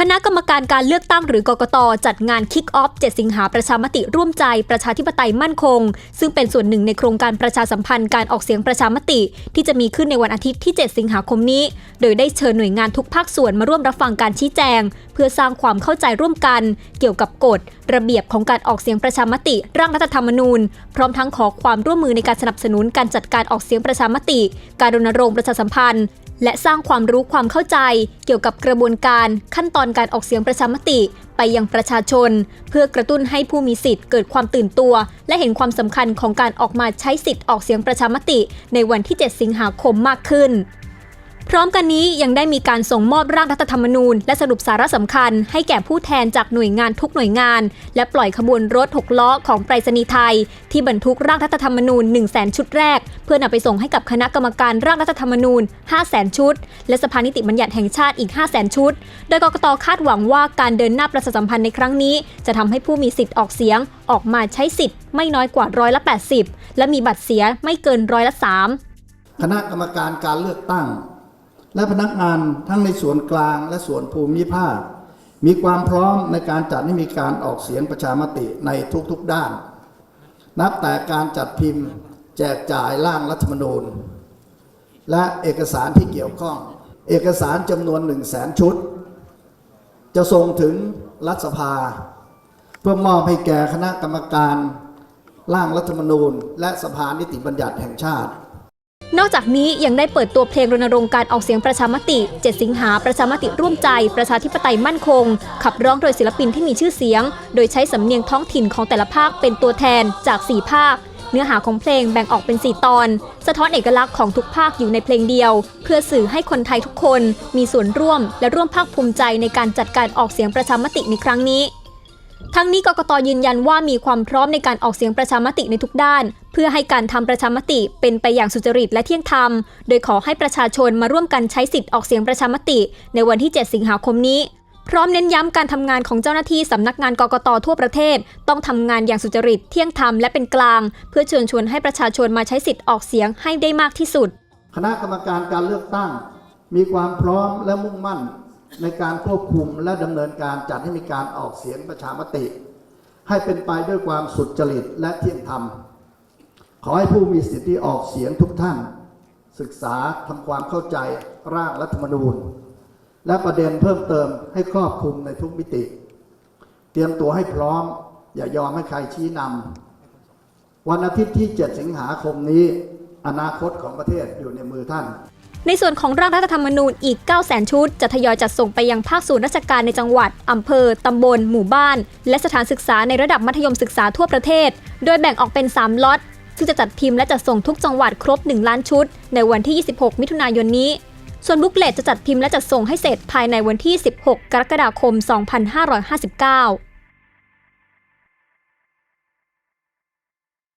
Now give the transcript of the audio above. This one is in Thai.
คณะกรรมการการเลือกตั้งหรือกกตจัดงาน Kick Off 7สิงหาประชามติร่วมใจประชาธิปไตยมั่นคง ซึ่งเป็นส่วนหนึ่งในโครงการประชาสัมพันธ์การออกเสียงประชามติ ที่จะมีขึ้นในวันอาทิตย์ที่ 7 สิงหาคมนี้ โดยได้เชิญหน่วยงานทุกภาคส่วนมาร่วมรับฟังการชี้แจง เพื่อสร้างความเข้าใจร่วมกัน เกี่ยวกับกฎ ระเบียบของการออกเสียงประชามติ ร่างรัฐธรรมนูญ พร้อมทั้งขอความร่วมมือในการสนับสนุนการจัดการออกเสียงประชามติ การรณรงค์ประชาสัมพันธ์ และสร้างความรู้ความเข้าใจ เกี่ยวกับกระบวนการขั้นตอนการออกเสียงประชามติ ไปยังประชาชน เพื่อกระตุ้นให้ผู้มีสิทธิ์เกิดความตื่นตัว และเห็นความสำคัญของการออกมาใช้สิทธิ์ออกเสียงประชามติ ในวันที่ 7 สิงหาคมมากขึ้น พร้อมกันนี้ยังได้มีการส่งมอบร่างรัฐธรรมนูญ และสรุปสาระสำคัญ ให้แก่ผู้แทนจากหน่วยงานทุกหน่วยงาน และปล่อยขบวนรถ 6 ล้อของไปรษณีย์ไทย ที่บรรทุกร่างรัฐธรรมนูญ 1 0 0 0 0แสนชุดแรก เพื่อนำไปส่งให้กับคณะกรรมการร่างรัฐธรรมนูญ 5 0 0แสนชุด และสภานิติบัญญัติแห่งชาติอีก 5 0 0แสนชุด โดยกกตคาดหวังว่าการเดินหน้าประชาสัมพันธ์ในครั้งนี้ จะทำให้ผู้มีสิทธิ์ออกเสียง ออกมาใช้สิทธิ์ไม่น้อยกว่าร้อยละ 80 และมีบัตรเสียไม่เกินร้อยละ3คณะกรรมการการเลือกตั้ง และพนักงานทั้งในส่วนกลางและส่วนภูมิภาค มีความพร้อมในการจัดให้มีการออกเสียงประชามติในทุกๆด้าน นับแต่การจัดพิมพ์แจกจ่ายร่างรัฐธรรมนูญ และเอกสารที่เกี่ยวข้อง เอกสารจำนวนหนึ่งแสนชุด จะส่งถึงรัฐสภา เพื่อมอบให้แก่คณะกรรมการร่างรัฐธรรมนูญ และสภานิติบัญญัติแห่งชาติ นอกจากนี้ยังได้เปิดตัวเพลงรณรงค์การออกเสียงประชามติ 7 สิงหาประชามติร่วมใจ ประชาธิปไตยมั่นคง ขับร้องโดยศิลปินที่มีชื่อเสียง โดยใช้สำเนียงท้องถิ่นของแต่ละภาคเป็นตัวแทนจาก 4 ภาค เนื้อหาของเพลงแบ่งออกเป็น 4 ตอน สะท้อนเอกลักษณ์ของทุกภาคอยู่ในเพลงเดียว เพื่อสื่อให้คนไทยทุกคน มีส่วนร่วม และร่วมภาคภูมิใจในการจัดการออกเสียงประชามติในครั้งนี้ ทั้งนี้กกตยืนยันว่ามีความพร้อมในการออกเสียงประชามติในทุกด้าน เพื่อให้การทำประชามติเป็นไปอย่างสุจริตและเที่ยงธรรม โดยขอให้ประชาชนมาร่วมกันใช้สิทธิ์ออกเสียงประชามติ ในวันที่ 7 สิงหาคมนี้พร้อมเน้นย้ำการทำงานของเจ้าหน้าที่สำนักงานกกตทั่วประเทศ ต้องทำงานอย่างสุจริตเที่ยงธรรมและเป็นกลาง เพื่อเชิญชวนให้ประชาชนมาใช้สิทธิ์ออกเสียงให้ได้มากที่สุด คณะกรรมการการเลือกตั้ง มีความพร้อมและมุ่งมั่น ในการควบคุมและดำเนินการจัดให้มีการออกเสียงประชามติ ให้เป็นไปด้วยความสุจริตและเที่ยงธรรม ขอให้ผู้มีสิทธิออกเสียงทุกท่าน ศึกษาทำความเข้าใจร่างรัฐธรรมนูญ และประเด็นเพิ่มเติมให้ครอบคลุมในทุกมิติ เตรียมตัวให้พร้อม อย่ายอมให้ใครชี้นำวันอาทิตย์ที่ 7 สิงหาคมนี้ อนาคตของประเทศอยู่ในมือท่าน ในส่วนของร่างรัฐธรรมนูญอีก 9 0 0 0 0 ชุด จะทยอยจัดส่งไปยังภาคส่วนราชการในจังหวัด อำเภอ ตำบล หมู่บ้าน และสถานศึกษาในระดับมัธยมศึกษาทั่วประเทศ โดยแบ่งออกเป็น 3 ล็อต ซึ่งจะจัดพิมพ์และจัดส่งทุกจังหวัดครบ 1 ล้านชุด ในวันที่ 26 มิถุนายนนี้ ส่วนบุ๊กเลตจะจัดพิมพ์และจัดส่งให้เสร็จภายในวันที่ 16 กรกฎาคม 2559